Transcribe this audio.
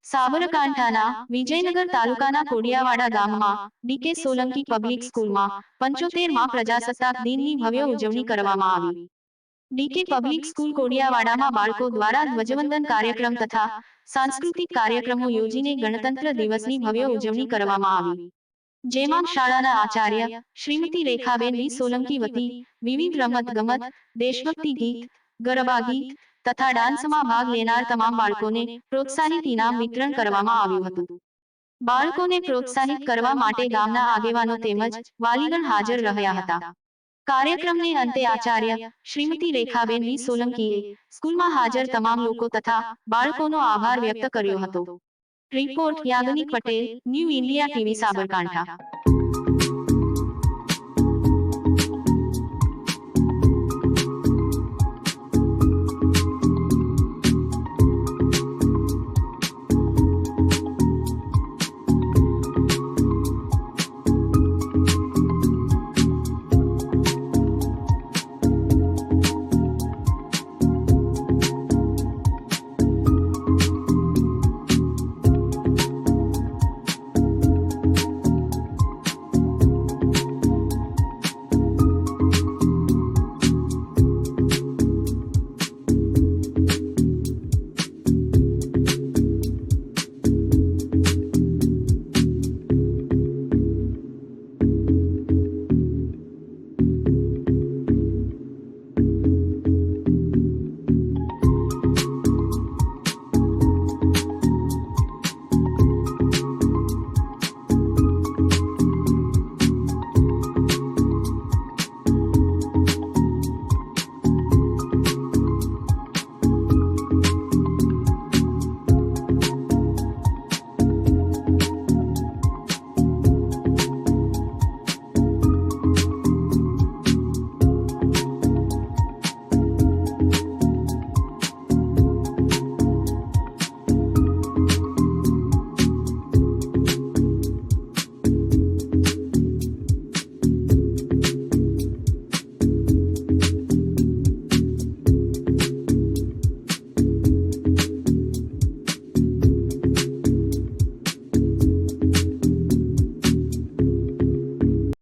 સાબરકાંઠાના વિજયનગર તાલુકાના કોડિયાવાડા ગામમાં ડીકે સોલંકી પબ્લિક સ્કૂલમાં પંચોતેરમાં પ્રજાસત્તાક દિનની ભવ્ય ઉજવણી કરવામાં આવી. ડીકે પબ્લિક સ્કૂલ કોડિયાવાડામાં બાળકો દ્વારા ધ્વજવંદન કાર્યક્રમ તથા સાંસ્કૃતિક કાર્યક્રમો યોજીને ગણતંત્ર દિવસની ભવ્ય ઉજવણી કરવામાં આવી. જેમાં શાળાના આચાર્ય શ્રીમતી રેખાબેન સોલંકી વતી વિવિધ રમત ગમત દેશભક્તિ ગીત ગરબા ગીત તથા ડાન્સમાં ભાગ લેનાર તમામ બાળકોને પ્રોત્સાહિત ઇનામ વિતરણ કરવામાં આવ્યું હતું. બાળકોને પ્રોત્સાહિત કરવા માટે ગામના આગેવાનો તેમજ વાલીગણ હાજર રહ્યા હતા. કાર્યક્રમને અંતે આચાર્ય શ્રીમતી રેખાબેન વી સોલંકીએ સ્કૂલમાં હાજર તમામ લોકો તથા બાળકોનો આભાર વ્યક્ત કર્યો હતો. Report Yagnik Patel, new India TV Sabarkantha.